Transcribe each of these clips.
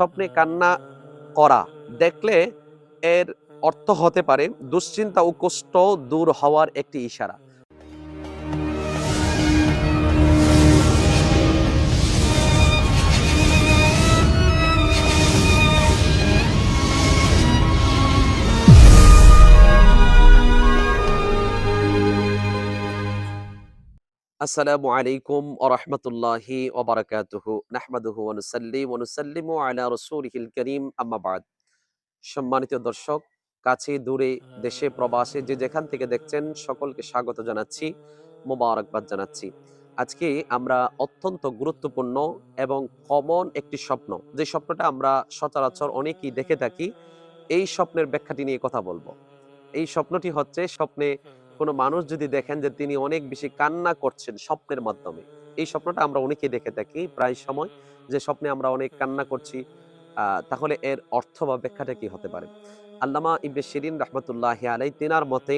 স্বপ্নে কান্না করা। দেখলে এর অর্থ হতে পারে দুশ্চিন্তা ও কষ্ট দূর হওয়ার একটি ইশারা। আসসালামু আলাইকুম ওরহমতুল্লাহি ওবরাকাতুহু নাহমাদুহু ওয়ানুসাল্লি ওয়ানুসাল্লিমু আলা রাসূলিহিল করিম। আম্মা বাদ। সম্মানিত দর্শক, কাছে, দূরে, দেশে, প্রবাসে যে যেখান থেকে দেখছেন, সকলকে স্বাগত জানাচ্ছি, মোবারকবাদ জানাচ্ছি। আজকে আমরা অত্যন্ত গুরুত্বপূর্ণ এবং কমন একটি স্বপ্ন, যে স্বপ্নটা আমরা সচরাচর অনেকেই দেখে থাকি, এই স্বপ্নের ব্যাখ্যাটি নিয়ে কথা বলব। এই স্বপ্নটি হচ্ছে স্বপ্নে কোনো মানুষ যদি দেখেন যে তিনি অনেক বেশি কান্না করছেন স্বপ্নের মাধ্যমে, এই স্বপ্নটা আমরা অনেকেই দেখে থাকি, প্রায় সময় যে স্বপ্নে আমরা অনেক কান্না করছি তাহলে এর অর্থ বা ব্যাখ্যাটা কি হতে পারে? আল্লামা ইবনে শিরিন রহমতুল্লাহ আলাই তিনার মতে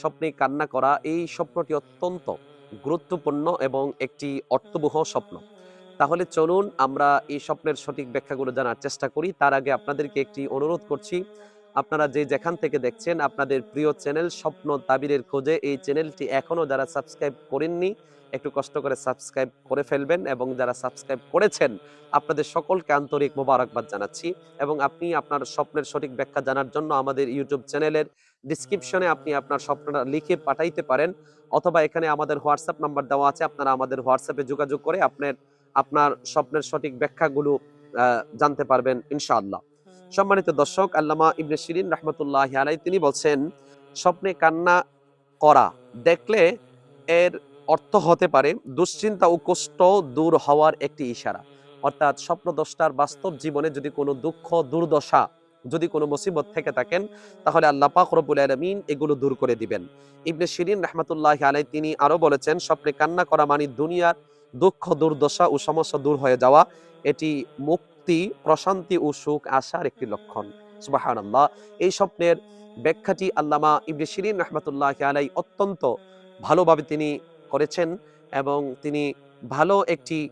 স্বপ্নে কান্না করা এই স্বপ্নটি অত্যন্ত গুরুত্বপূর্ণ এবং একটি অর্থবহ স্বপ্ন। তাহলে চলুন আমরা এই স্বপ্নের সঠিক ব্যাখ্যাগুলো জানার চেষ্টা করি। তার আগে আপনাদেরকে একটি অনুরোধ করছি আপনারা যে যেখান থেকে দেখছেন আপনাদের প্রিয় চ্যানেল স্বপ্ন তাবিরের খোঁজে, এই চ্যানেলটি এখনও যারা সাবস্ক্রাইব করেননি, একটু কষ্ট করে সাবস্ক্রাইব করে ফেলবেন এবং যারা সাবস্ক্রাইব করেছেন, আপনাদের সকলকে আন্তরিক মোবারকবাদ জানাচ্ছি এবং আপনি আপনার স্বপ্নের সঠিক ব্যাখ্যা জানার জন্য আমাদের ইউটিউব চ্যানেলের ডিসক্রিপশনে আপনি আপনার স্বপ্নটা লিখে পাঠাইতে পারেন অথবা এখানে আমাদের হোয়াটসঅ্যাপ নাম্বার দেওয়া আছে, আপনারা আমাদের হোয়াটসঅ্যাপে যোগাযোগ করে আপনার আপনার স্বপ্নের সঠিক ব্যাখ্যাগুলো জানতে পারবেন, ইনশাআল্লাহ। সম্মানিত দর্শক, আল্লামা ইবনে শিরিন রহমতুল্লাহ আলাই তিনি বলছেন, স্বপ্নে কান্না করা দেখলে এর অর্থ হতে পারে দুশ্চিন্তা ও কষ্ট দূর হওয়ার একটি ইশারা। অর্থাৎ স্বপ্নদ্রষ্টার বাস্তব জীবনে যদি কোনো দুঃখ, দুর্দশা যদি কোনো মুসিবত থেকে থাকেন, তাহলে আল্লাহ পাক রব্বুল আলামিন এগুলো দূর করে দিবেন। ইবনে শিরিন রহমতুল্লাহ আলাই তিনি আরও বলেছেন, স্বপ্নে কান্না করা মানে দুনিয়ার দুঃখ, দুর্দশা ও সমস্যা দূর হয়ে যাওয়া, এটি মুক্তি প্রশান্তি ও সুখ আসার একটি লক্ষণ। সুবাহানাল্লাহ। এই স্বপ্নের ব্যাখ্যাটি আল্লামা ইবনে শিরিন রহমতুল্লাহ আলাই অত্যন্ত ভালোভাবে তিনি করেছেন এবং তিনি ভালো একটি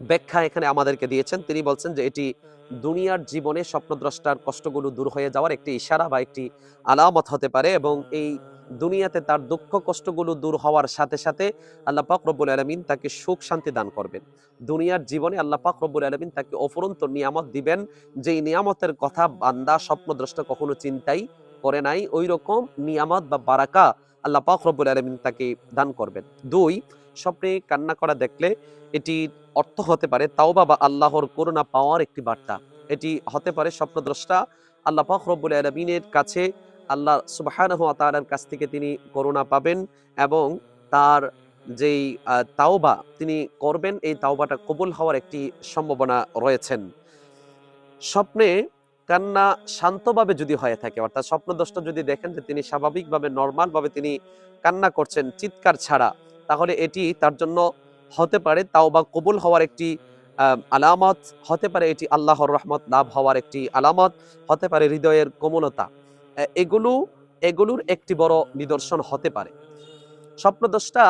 ব্যাখ্যা এখানে আমাদেরকে দিয়েছেন। তিনি বলছেন যে এটি দুনিয়ার জীবনে স্বপ্নদ্রষ্টার কষ্টগুলো দূর হয়ে যাওয়ার একটি ইশারা বা একটি আলামত হতে পারে এবং এই দুনিয়াতে তার দুঃখ কষ্টগুলো দূর হওয়ার সাথে সাথে আল্লাহ পাক রব্বুল আলমিন তাকে সুখ শান্তি দান করবেন। দুনিয়ার জীবনে আল্লাহ পাক রব্বুল আলমিন তাকে অফুরন্ত নিয়ামত দিবেন, যেই নিয়ামতের কথা বান্দা স্বপ্নদ্রষ্টা কখনো চিন্তাই করে নাই ওই রকম নিয়ামত বা বারাকা আল্লাহ পাক রব্বুল আলমিন তাকে দান করবেন। দুই, স্বপ্নে কান্না করা দেখলে এটি অর্থ হতে পারে তাওবা বা আল্লাহর করুণা পাওয়ার একটি বার্তা। এটি হতে পারে স্বপ্নদ্রষ্টা আল্লাহ পাক রব্বুল আলমিনের কাছে আল্লাহ সুবাহানহ তালার কাছ থেকে তিনি করুণা পাবেন এবং তার যেই তাওবা তিনি করবেন, এই তাওবাটা কবুল হওয়ার একটি সম্ভাবনা রয়েছেন। স্বপ্নে কান্না শান্তভাবে যদি হয়ে থাকে, অর্থাৎ স্বপ্নদ্রষ্টা যদি দেখেন যে তিনি স্বাভাবিকভাবে, নর্মালভাবে তিনি কান্না করছেন চিৎকার ছাড়া, তাহলে এটি তার জন্য হতে পারে তাওবা কবুল হওয়ার একটি আলামত, হতে পারে এটি আল্লাহর রহমত লাভ হওয়ার একটি আলামত, হতে পারে হৃদয়ের কোমলতা। এগুলো, এগুলোর একটি বড় নিদর্শন হতে পারে। স্বপ্নদ্রষ্টা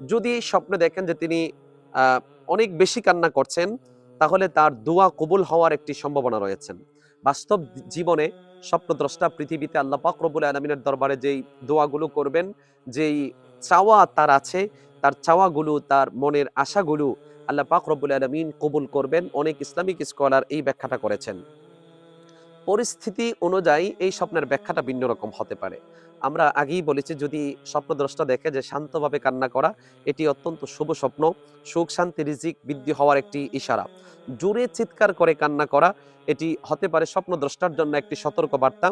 যদি স্বপ্নে দেখেন যে তিনি অনেক বেশি কান্না করছেন, তাহলে তার দোয়া কবুল হওয়ার একটি সম্ভাবনা রয়েছেন বাস্তব জীবনে স্বপ্নদ্রষ্টা পৃথিবীতে আল্লাহ পাক রব্বুল আলমিনের দরবারে যেই দোয়াগুলো করবেন, যেই চাওয়া তার আছে, তার চাওয়াগুলো, তার মনের আশাগুলো আল্লাহ পাক আলমিন কবুল করবেন। অনেক ইসলামিক স্কলার এই ব্যাখ্যাটা করেছেন। পরিস্থিতি অনুযায়ী এই স্বপ্নের ব্যাখ্যাটা ভিন্ন রকম হতে পারে। আমরা আগেই বলেছি, যদি স্বপ্নদ্রষ্টা দেখে যে শান্তভাবে কান্না করা, এটি অত্যন্ত শুভ স্বপ্ন। সুখ, শান্তি, রিজিক, বৃদ্ধি হওয়ার একটি ইশারা। জোরে চিৎকার করে কান্না করা, এটি হতে পারে স্বপ্নদ্রষ্টার জন্য একটি সতর্ক বার্তা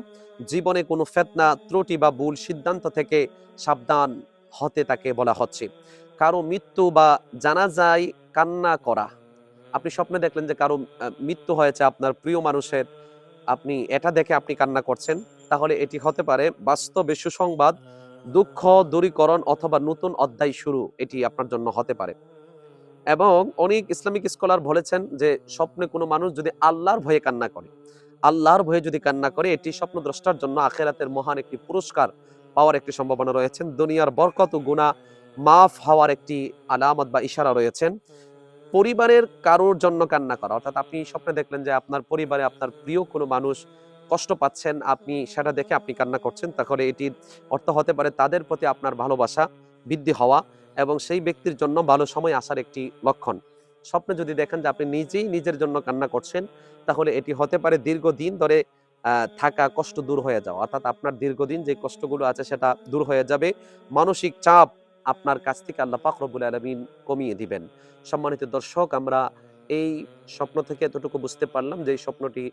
জীবনে কোনো ফেতনা, ত্রুটি বা ভুল সিদ্ধান্ত থেকে সাবধান হতে তাকে বলা হচ্ছে। কারও মৃত্যু বা জানা যায় কান্না করা। আপনি স্বপ্নে দেখলেন যে কারও মৃত্যু হয়েছে আপনার প্রিয় মানুষের আপনি এটা দেখে আপনি কান্না করছেন, তাহলে এটি হতে পারে বাস্তবে সুসংবাদ, দুঃখ দূরীকরণ অথবা নতুন অধ্যায় শুরু, এটি আপনার জন্য হতে পারে। এবং অনেক ইসলামিক স্কলার বলেছেন যে স্বপ্নে কোনো মানুষ যদি আল্লাহর ভয়ে কান্না করে, আল্লাহর ভয়ে যদি কান্না করে, এটি স্বপ্নদ্রষ্টার জন্য আখেরাতের মহান একটি পুরস্কার পাওয়ার একটি সম্ভাবনা রয়েছেন। দুনিয়ার বরকত ও গুণা মাফ হওয়ার একটি আলামত বা ইশারা রয়েছেন। পরিবারের কারোর জন্য কান্না করা। অর্থাৎ আপনি স্বপ্নে দেখলেন যে আপনার পরিবারে আপনার প্রিয় কোনো মানুষ কষ্ট পাচ্ছেন, আপনি সেটা দেখে আপনি কান্না করছেন, তাহলে এটির অর্থ হতে পারে তাদের প্রতি আপনার ভালোবাসা বৃদ্ধি হওয়া এবং সেই ব্যক্তির জন্য ভালো সময় আসার একটি লক্ষণ। স্বপ্নে যদি দেখেন যে আপনি নিজেই নিজের জন্য কান্না করছেন, তাহলে এটি হতে পারে দীর্ঘদিন ধরে থাকা কষ্ট দূর হয়ে যাওয়া। অর্থাৎ আপনার দীর্ঘদিন যে কষ্টগুলো আছে সেটা দূর হয়ে যাবে। মানসিক চাপ আপনার কাছ থেকে আল্লাহ পাকরবুল আলমিন কমিয়ে দিবেন। সম্মানিত দর্শক, আমরা এই স্বপ্ন থেকে এতটুকু বুঝতে পারলাম যে এই স্বপ্নটি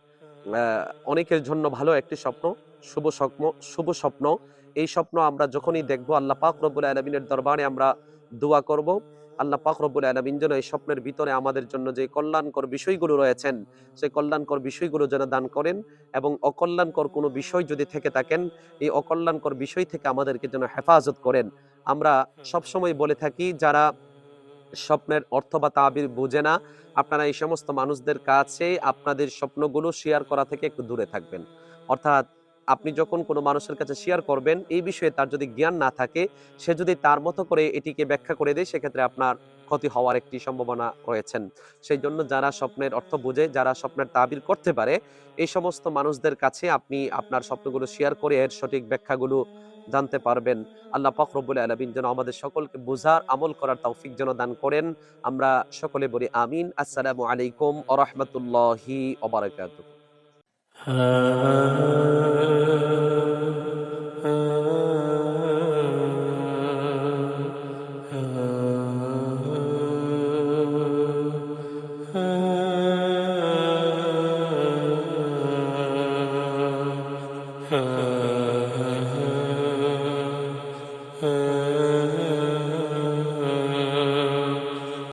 অনেকের জন্য ভালো একটি স্বপ্ন, শুভ স্বপ্ন শুভ স্বপ্ন। এই স্বপ্ন আমরা যখনই দেখব, আল্লাহ পাক রব্বুল আলমিনের দরবারে আমরা দোয়া করব। আল্লাহ পাক রব্বুল আলমিন যেন এই স্বপ্নের ভিতরে আমাদের জন্য যে কল্যাণকর বিষয়গুলো রয়েছেন সেই কল্যাণকর বিষয়গুলো যেন দান করেন এবং অকল্যাণকর কোনো বিষয় যদি থেকে থাকেন, এই অকল্যাণকর বিষয় থেকে আমাদেরকে যেন হেফাজত করেন। আমরা সবসময় বলে থাকি, যারা স্বপ্নের অর্থ বা তাবির বুঝে না, আপনারা এই সমস্ত মানুষদের কাছে আপনাদের স্বপ্নগুলো শেয়ার করা থেকে একটু দূরে থাকবেন। অর্থাৎ আপনি যখন কোনো মানুষের কাছে শেয়ার করবেন, এই বিষয়ে তার যদি জ্ঞান না থাকে, সে যদি তার মতো করে এটিকে ব্যাখ্যা করে দেয়, সেক্ষেত্রে আপনার ক্ষতি হওয়ার একটি সম্ভাবনা রয়েছেন। সেই জন্য যারা স্বপ্নের অর্থ বুঝে, যারা স্বপ্নের তাবির করতে পারে, এই সমস্ত মানুষদের কাছে আপনি আপনার স্বপ্নগুলো শেয়ার করে এর সঠিক ব্যাখ্যাগুলো জানতে পারবেন। আল্লাহ ফখরবুল আলামিন যেন আমাদের সকলকে বোঝার, আমল করার তৌফিক যেন দান করেন। আমরা সকলে বলি আমিন। আসসালামু আলাইকুম ওয়া রাহমাতুল্লাহি Uh...